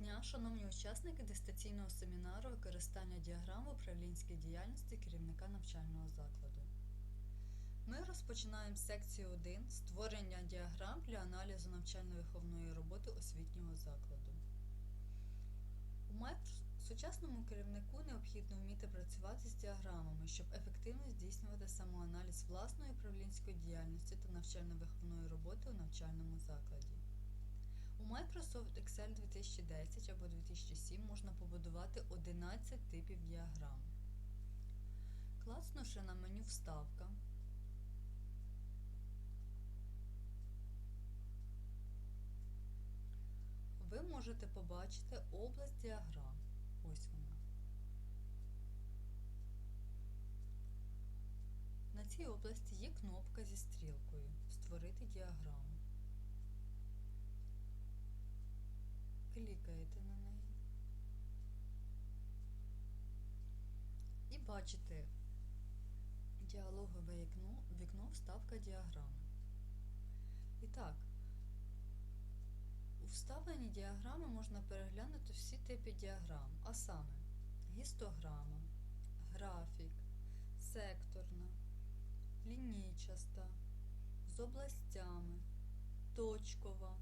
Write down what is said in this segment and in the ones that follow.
дня, шановні учасники дистанційного семінару використання діаграм в управлінській діяльності керівника навчального закладу. Ми розпочинаємо секцію 1 створення діаграм для аналізу навчально-виховної роботи освітнього закладу. У майб- сучасному керівнику необхідно вміти працювати з діаграмами, щоб ефективно здійснювати самоаналіз власної управлінської діяльності та навчально-виховної роботи у навчальному закладі. Microsoft Excel 2010 або 2007 можна побудувати 11 типів діаграм. Класнувши на меню Вставка, ви можете побачити область діаграм. Ось вона. На цій області є кнопка зі стрілкою Створити діаграму. Бачите діалогове вікно, вікно вставка діаграми. І так, у вставленні діаграми можна переглянути всі типи діаграм, а саме гістограма, графік, секторна, лінійчаста, з областями, точкова,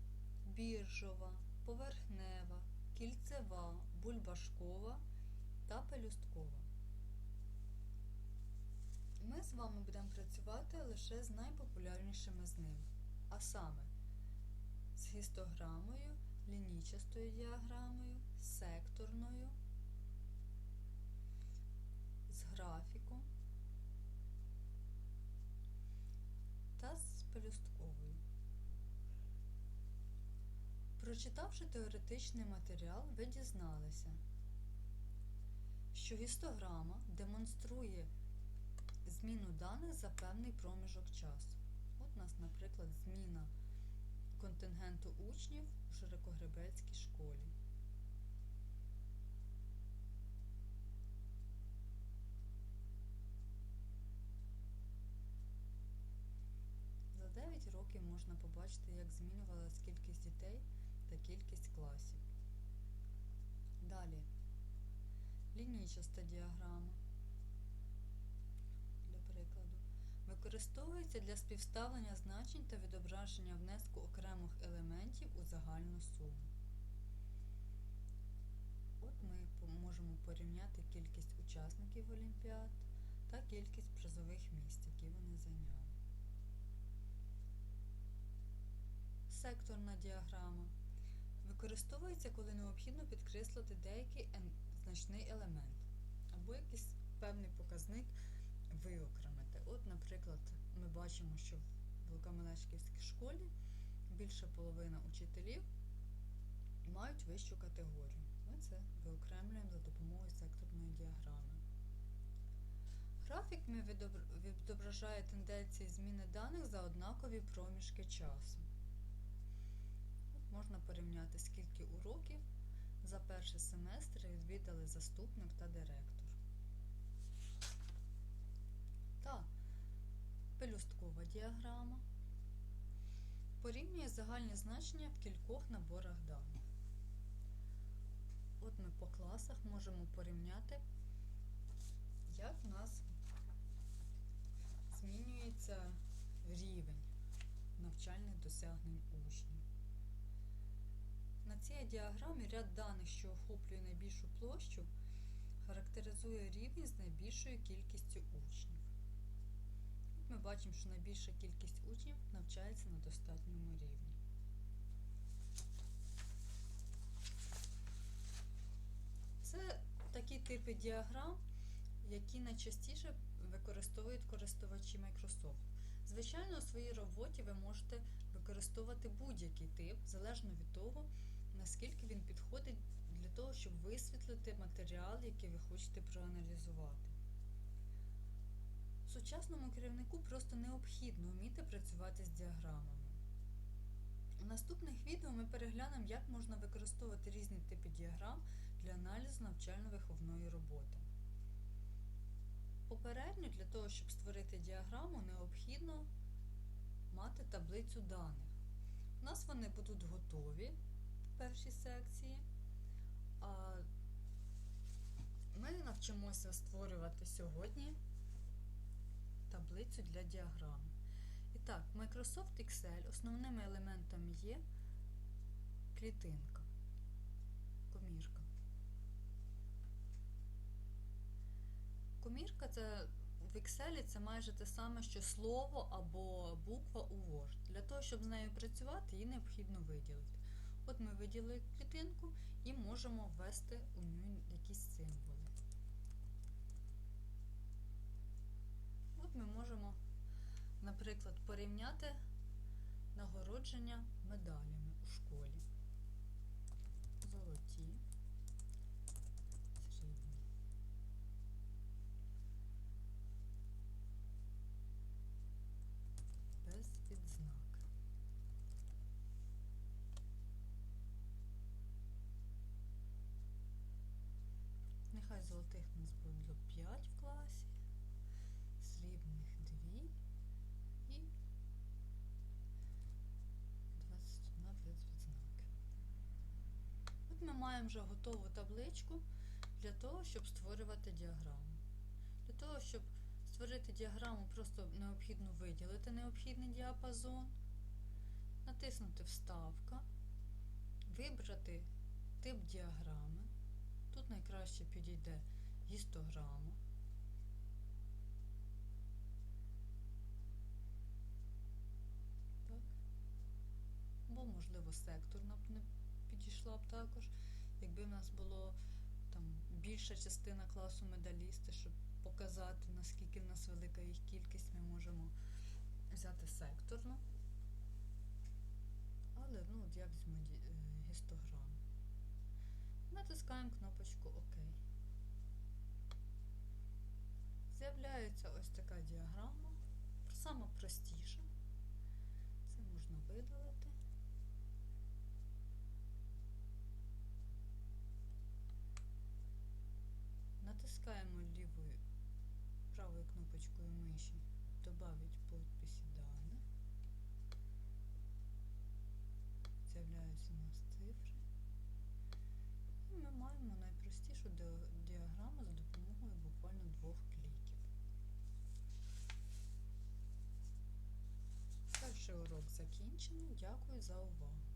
біржова, поверхнева, кільцева, бульбашкова та пелюсткова. Ми з вами будемо працювати лише з найпопулярнішими з них, а саме з гістограмою, лінійчастою діаграмою, секторною, з графіком та з пелюстковою. Прочитавши теоретичний матеріал, ви дізналися, що гістограма демонструє зміну даних за певний проміжок часу. От у нас, наприклад, зміна контингенту учнів у Широкогребельській школі. За 9 років можна побачити, як змінювалась кількість дітей та кількість класів. Далі. Лінійчаста діаграма. Для прикладу. Використовується для співставлення значень та відображення внеску окремих елементів у загальну суму. От ми можемо порівняти кількість учасників Олімпіад та кількість призових місць, які вони зайняли. Секторна діаграма. Використовується, коли необхідно підкреслити деякий значний елемент або якийсь певний показник виокремити. От, наприклад, ми бачимо, що в Великомелешківській школі більша половина учителів мають вищу категорію. Ми це виокремлюємо за допомогою секторної діаграми. Графік ми відображає тенденції зміни даних за однакові проміжки часу. Можна порівняти, скільки уроків за перший семестр відвідали заступник та директор. Та пелюсткова діаграма порівнює загальні значення в кількох наборах даних. От ми по класах можемо порівняти, як в нас змінюється рівень навчальних досягнень учнів. На цій діаграмі ряд даних, що охоплює найбільшу площу, характеризує рівень з найбільшою кількістю учнів. Ми бачимо, що найбільша кількість учнів навчається на достатньому рівні. Це такі типи діаграм, які найчастіше використовують користувачі Microsoft. Звичайно, у своїй роботі ви можете використовувати будь-який тип, залежно від того, наскільки він підходить для того, щоб висвітлити матеріал, який ви хочете проаналізувати. Сучасному керівнику просто необхідно вміти працювати з діаграмами. У наступних відео ми переглянемо, як можна використовувати різні типи діаграм для аналізу навчально-виховної роботи. Попередньо для того, щоб створити діаграму, необхідно мати таблицю даних. У нас вони будуть готові в першій секції. Ми навчимося створювати сьогодні таблицю для діаграми. І так, Microsoft Excel основними елементами є клітинка, комірка. Комірка це в Excel це майже те саме, що слово або буква у Word. Для того, щоб з нею працювати, її необхідно виділити. От ми виділили клітинку і можемо ввести у нього якісь символи. От ми можемо, наприклад, порівняти нагородження медалями у школі. Золоті, срібні. Без відзнак. Нехай золотих нас було 5 в класі, срібних маємо вже готову табличку для того, щоб створювати діаграму. Для того, щоб створити діаграму, просто необхідно виділити необхідний діапазон, натиснути Вставка, вибрати тип діаграми. Тут найкраще підійде гістограма. Або, можливо, секторна б не підійшла б також. Більша частина класу медалісти, щоб показати, наскільки в нас велика їх кількість, ми можемо взяти секторну. Але, ну, от як візьму е, гістограму. Натискаємо кнопочку ОК. З'являється ось така діаграма. Сама простіша. Це можна видалити. Натискаємо лівою правою кнопочкою миші Добавить подписі даних. З'являються у нас цифри. І ми маємо найпростішу діаграму за допомогою буквально двох кліків. Перший урок закінчено. Дякую за увагу.